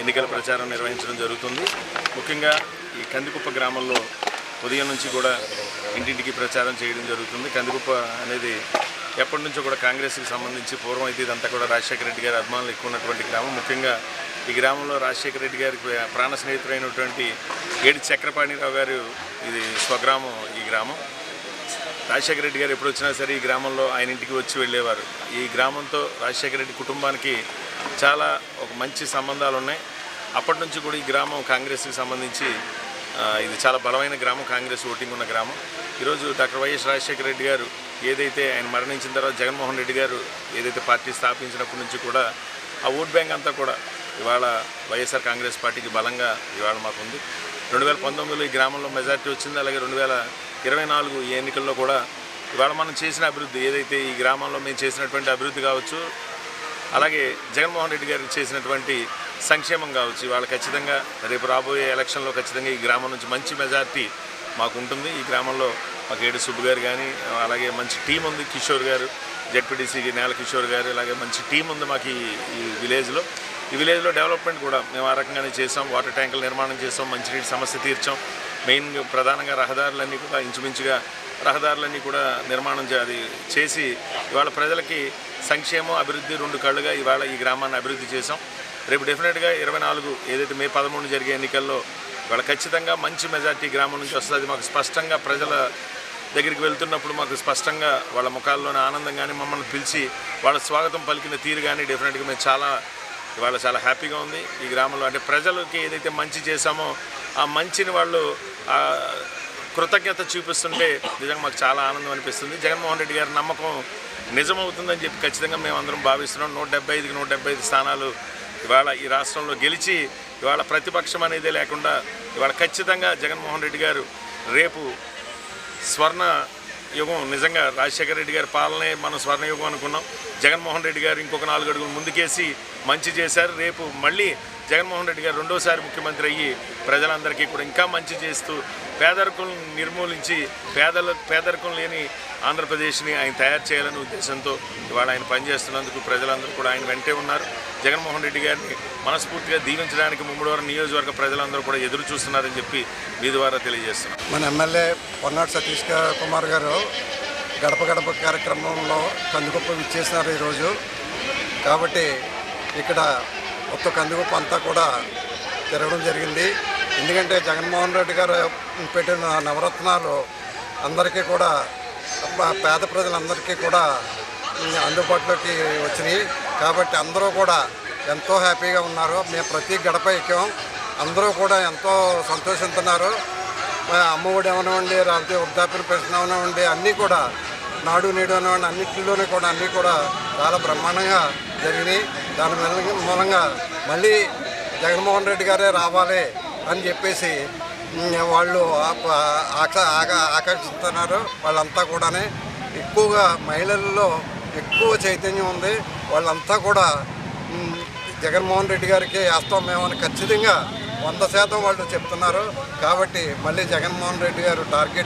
ఎన్నికల ప్రచారం నిర్వహించడం జరుగుతుంది. ముఖ్యంగా ఈ కందికుప్ప గ్రామంలో ఉదయం నుంచి కూడా ఇంటింటికి ప్రచారం చేయడం జరుగుతుంది. కందికుప్ప అనేది ఎప్పటి నుంచో కూడా కాంగ్రెస్కి సంబంధించి పూర్వం అయితే ఇదంతా కూడా రాజశేఖర రెడ్డి గారి అభిమానులు ఎక్కువ ఉన్నటువంటి గ్రామం. ముఖ్యంగా ఈ గ్రామంలో రాజశేఖర రెడ్డి గారికి ప్రాణ స్నేహితుడైనటువంటి ఏడి చక్రపాణిరావు గారు ఇది స్వగ్రామం ఈ గ్రామం. రాజశేఖర రెడ్డి గారు ఎప్పుడు వచ్చినా సరే ఈ గ్రామంలో ఆయన ఇంటికి వచ్చి వెళ్ళేవారు. ఈ గ్రామంతో రాజశేఖర రెడ్డి కుటుంబానికి చాలా ఒక మంచి సంబంధాలు ఉన్నాయి. అప్పటి నుంచి కూడా ఈ గ్రామం కాంగ్రెస్కి సంబంధించి ఇది చాలా బలమైన గ్రామం కాంగ్రెస్ ఓటింగ్ ఉన్న గ్రామం. ఈరోజు డాక్టర్ వైఎస్ రాజశేఖర రెడ్డి గారు ఏదైతే ఆయన మరణించిన తర్వాత జగన్మోహన్ రెడ్డి గారు ఏదైతే పార్టీ స్థాపించినప్పటి నుంచి కూడా ఆ ఓట్ బ్యాంక్ అంతా కూడా ఇవాళ వైఎస్ఆర్ కాంగ్రెస్ పార్టీకి బలంగా ఇవాళ మాకుంది రెండు వేల పంతొమ్మిదిలో ఈ గ్రామంలో మెజార్టీ వచ్చింది. అలాగే రెండు వేల ఇరవై నాలుగు ఎన్నికల్లో కూడా ఇవాళ మనం చేసిన అభివృద్ధి ఏదైతే ఈ గ్రామంలో మేము చేసినటువంటి అభివృద్ధి కావచ్చు అలాగే జగన్మోహన్ రెడ్డి గారికి చేసినటువంటి సంక్షేమం కావచ్చు ఇవాళ ఖచ్చితంగా రేపు రాబోయే ఎలక్షన్లో ఖచ్చితంగా ఈ గ్రామం నుంచి మంచి మెజార్టీ మాకు ఉంటుంది ఈ గ్రామంలో మాకు ఏడు సుబ్బు గారు కానీ అలాగే మంచి టీం ఉంది కిషోర్ గారు జెడ్పీటీసీ నేల కిషోర్ గారు ఇలాగే మంచి టీం ఉంది మాకు ఈ ఈ విలేజ్లో. ఈ విలేజ్లో డెవలప్మెంట్ కూడా మేము ఆ రకంగానే చేసాం. వాటర్ ట్యాంకుల నిర్మాణం చేసాం మంచినీటి సమస్య తీర్చాం. మెయిన్ ప్రధానంగా రహదారులన్నీ కూడా ఇంచుమించుగా రహదారులన్నీ కూడా నిర్మాణం అది చేసి ఇవాళ ప్రజలకి సంక్షేమం అభివృద్ధి రెండు కళ్ళుగా ఇవాళ ఈ గ్రామాన్ని అభివృద్ధి చేసాం రేపు డెఫినెట్గా ఇరవై నాలుగు ఏదైతే మే పదమూడు జరిగే ఎన్నికల్లో ఇవాళ ఖచ్చితంగా మంచి మెజార్టీ గ్రామం నుంచి వస్తుంది. మాకు స్పష్టంగా ప్రజల దగ్గరికి వెళ్తున్నప్పుడు మాకు స్పష్టంగా వాళ్ళ ముఖాల్లోనే ఆనందం కానీ మమ్మల్ని పిలిచి వాళ్ళ స్వాగతం పలికిన తీరు కానీ డెఫినెట్గా మేము చాలా ఇవాళ చాలా హ్యాపీగా ఉంది. ఈ గ్రామంలో అంటే ప్రజలకి ఏదైతే మంచి చేశామో ఆ మంచిని వాళ్ళు కృతజ్ఞత చూపిస్తుంటే నిజంగా మాకు చాలా ఆనందం అనిపిస్తుంది. జగన్మోహన్ రెడ్డి గారి నమ్మకం నిజమవుతుందని చెప్పి ఖచ్చితంగా మేము అందరం భావిస్తున్నాం. నూట డెబ్బై ఐదుకి నూట డెబ్బై ఐదు స్థానాలు ఇవాళ ఈ రాష్ట్రంలో గెలిచి ఇవాళ ప్రతిపక్షం అనేది లేకుండా ఇవాళ ఖచ్చితంగా జగన్మోహన్ రెడ్డి గారు రేపు స్వర్ణ యుగం నిజంగా రాజశేఖర రెడ్డి గారి పాలనే మనం స్వర్ణయుగం అనుకున్నాం. జగన్మోహన్ రెడ్డి గారు ఇంకొక నాలుగు అడుగులు ముందుకేసి మంచి చేశారు. రేపు మళ్ళీ జగన్మోహన్ రెడ్డి గారు రెండోసారి ముఖ్యమంత్రి అయ్యి ప్రజలందరికీ కూడా ఇంకా మంచి చేస్తూ పేదరికం నిర్మూలించి పేదల పేదరికం లేని ఆంధ్రప్రదేశ్ని ఆయన తయారు చేయాలనే ఉద్దేశంతో ఇవాళ ఆయన పనిచేస్తున్నందుకు ప్రజలందరూ కూడా ఆయన వెంటే ఉన్నారు. జగన్మోహన్ రెడ్డి గారిని మనస్ఫూర్తిగా దీవించడానికి ముమ్మడివారం నియోజకవర్గ ప్రజలందరూ కూడా ఎదురు చూస్తున్నారని చెప్పి మీ ద్వారా తెలియజేస్తున్నాం. మన ఎమ్మెల్యే పొన్నాడు సతీష్ కుమార్ గారు గడప గడప కార్యక్రమంలో కందుగొప్ప ఇచ్చేసినారు ఈరోజు. కాబట్టి ఇక్కడ మొత్తం కందుగొప్ప అంతా కూడా తిరగడం జరిగింది. ఎందుకంటే జగన్మోహన్ రెడ్డి గారు పెట్టిన నవరత్నాలు అందరికీ కూడా పేద ప్రజలందరికీ కూడా అందుబాటులోకి వచ్చినాయి. కాబట్టి అందరూ కూడా ఎంతో హ్యాపీగా ఉన్నారు. మేము ప్రతి గడప ఎక్కాం. అందరూ కూడా ఎంతో సంతోషిస్తున్నారు అమ్మఒడి అవనివ్వండి లేకపోతే వృద్ధాప్య పెన్షన్ అవనివ్వండి అన్నీ కూడా నాడు నేడు అనివ్వండి అన్నింటిలోనే కూడా అన్నీ కూడా చాలా బ్రహ్మాండంగా జరిగినాయి. దాని మూలంగా- మూలంగా మళ్ళీ జగన్మోహన్ రెడ్డి గారే రావాలి అని చెప్పేసి వాళ్ళు ఆకర్షిస్తున్నారు. వాళ్ళంతా కూడానే ఎక్కువగా మహిళల్లో ఎక్కువ చైతన్యం ఉంది. వాళ్ళంతా కూడా జగన్మోహన్ రెడ్డి గారికి వేస్తాం మేమని ఖచ్చితంగా వంద శాతం వాళ్ళు చెప్తున్నారు. కాబట్టి మళ్ళీ జగన్మోహన్ రెడ్డి గారు టార్గెట్